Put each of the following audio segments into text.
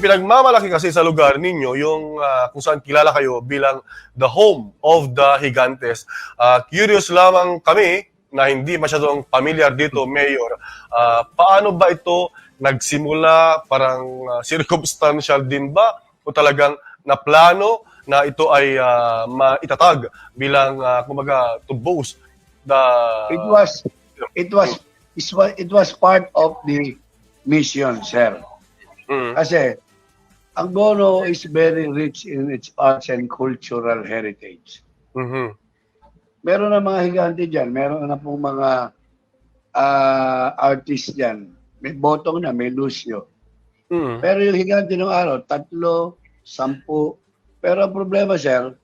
ipinagmamalaki kasi sa lugar ninyo yung ah, kung saan kilala kayo bilang the home of the Higantes. Ah, curious lamang kami na hindi masyadong familiar dito, Mayor. Ah, paano ba ito nagsimula? Parang ah, circumstantial din ba? O talagang naplano na ito ay ah, maitatag bilang, uh, kumaga, to boast the... It was it was it was it was part of the mission, sir. Mm, Kasi ang Gono is very rich in its arts and cultural heritage. mhm, Meron na mga higante dyan, meron na pong mga ah, artists dyan. May Botong na, may Lucio. mm, Pero yung higante ng araw, tatlo, sampu. Pero ang problema, sir,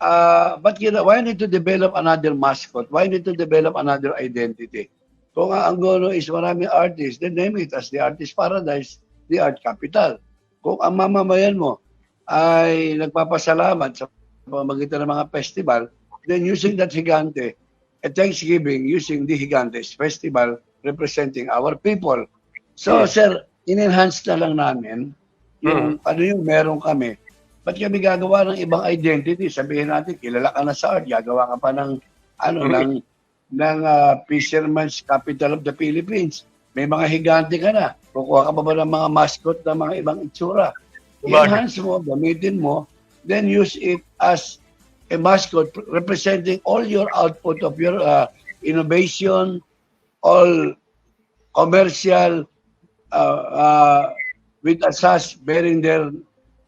ah but you know, why need to develop another mascot? Why need to develop another identity? Kung ang Gono is maraming artists, then name it as the Artist Paradise, the Art Capital. Kung ang mamamayan mo ay nagpapasalamat sa pamagitan ng mga festival, then using that higante, at Thanksgiving, using the Higantes Festival representing our people. So, Hmm. sir, in-enhance na lang namin yung ano yung meron kami. Ba't kami gagawa ng ibang identity? Sabihin natin, kilala ka na sa art, gagawa ka pa ng ano Mhm. ng ng ah, Fisherman's Capital of the Philippines. May mga higante ka na. Kukuha ka pa ba ng mga mascot ng mga ibang itsura? Enhance mo, gamitin mo, then use it as a mascot representing all your output of your uh, innovation, all commercial uh, uh, with assess bearing their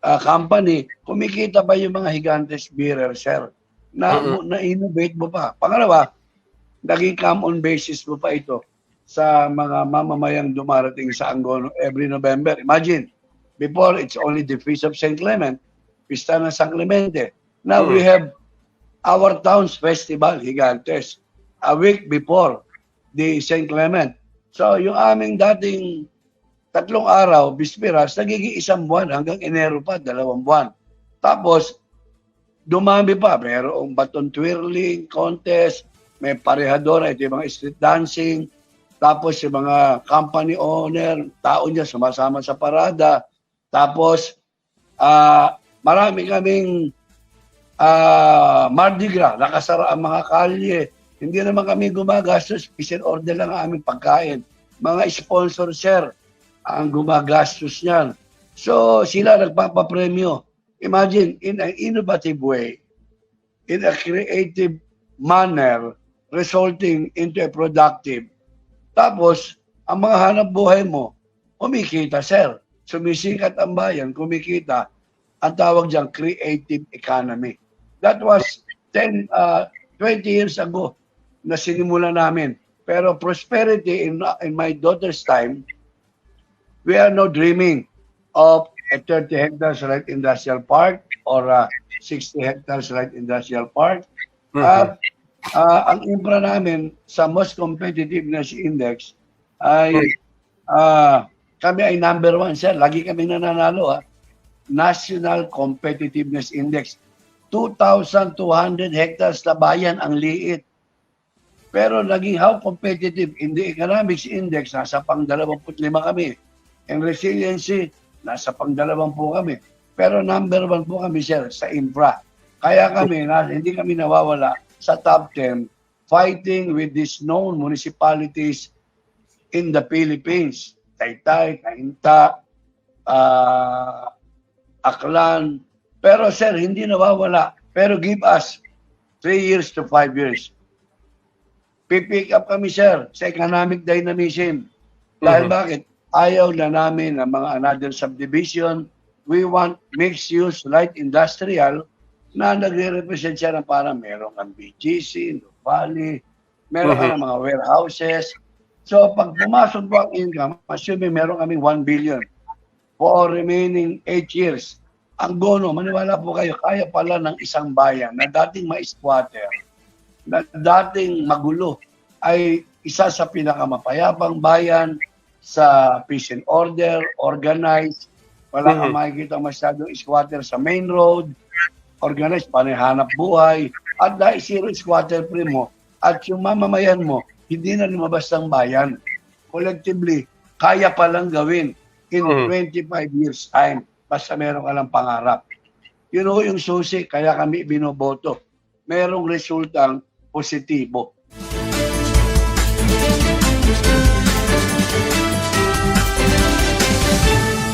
uh, company, kumikita pa yung mga higantes bearer, sir. Na, Mhm. na-innovate mo pa. Pangalawa, naging come-on basis mo pa ito sa mga mamamayang dumarating sa Angono every November. Imagine, before it's only the Feast of St. Clement, Pista ng San Clemente. Now we Mm. have our town's festival, Gigantes, a week before the St. Clement. So yung aming dating tatlong araw, Bispiras, nagiging isang buwan hanggang Enero pa, dalawang buwan. Tapos, dumami pa. Mayroong baton twirling, contest, may parehadora, ito yung mga street dancing, tapos yung mga company owner, tao niya sumasama sa parada. Tapos, ah marami kaming ah Mardi Gras, nakasara ang mga kalye. Hindi naman kami gumagastos, special order lang ang aming pagkain. Mga sponsor, sir, ang gumagastos niyan. So, sila nagpapapremyo. Imagine, in an innovative way, in a creative manner, resulting into a productive. Tapos, ang mga hanap buhay mo, kumikita, sir. Sumisikat ang bayan, kumikita. Ang tawag dyan, creative economy. That was 10, uh, 20 years ago na sinimula namin. Pero prosperity in, in my daughter's time, we are now dreaming of a 30 hectares light industrial park or a 60 hectares light industrial park. mhm. At ah, ang infra namin sa most competitiveness index ay ah, kami ay number one, sir. Lagi kami nananalo, ha? National Competitiveness Index. 2,200 hectares na bayan ang liit. Pero naging how competitive in the economics index, nasa pang 25 kami. And resiliency, nasa pang 20 kami. Pero number one po kami, sir, sa infra. Kaya kami, na, hindi kami nawawala sa top 10 fighting with these known municipalities in the Philippines. Taytay, Cainta, ah, Aklan. Pero sir, hindi nawawala. Pero give us 3 years to 5 years. Pipick up kami, sir, sa economic dynamism. Dahil Mhm. bakit? Ayaw na namin ng mga another subdivision. We want mixed-use light industrial na nagre-represent siya ng parang meron kang BGC, Nuvali, meron ka Mhm. ng mga warehouses. So pag pumasok po ang income, assuming meron kaming 1 billion for remaining 8 years, ang gono, maniwala po kayo, kaya pala ng isang bayan na dating ma-squatter, na dating magulo, ay isa sa pinakamapayapang bayan sa peace and order, organized, wala kang Mhm. makikita masyadong squatter sa main road, organized panihanap buhay, at dahil zero squatter free mo, at yung mamamayan mo, hindi na lumabas ng bayan. Collectively, kaya palang gawin in mm. 25 years time basta meron ka lang pangarap. Yun know, yung susi, kaya kami binoboto. Merong resultang positibo.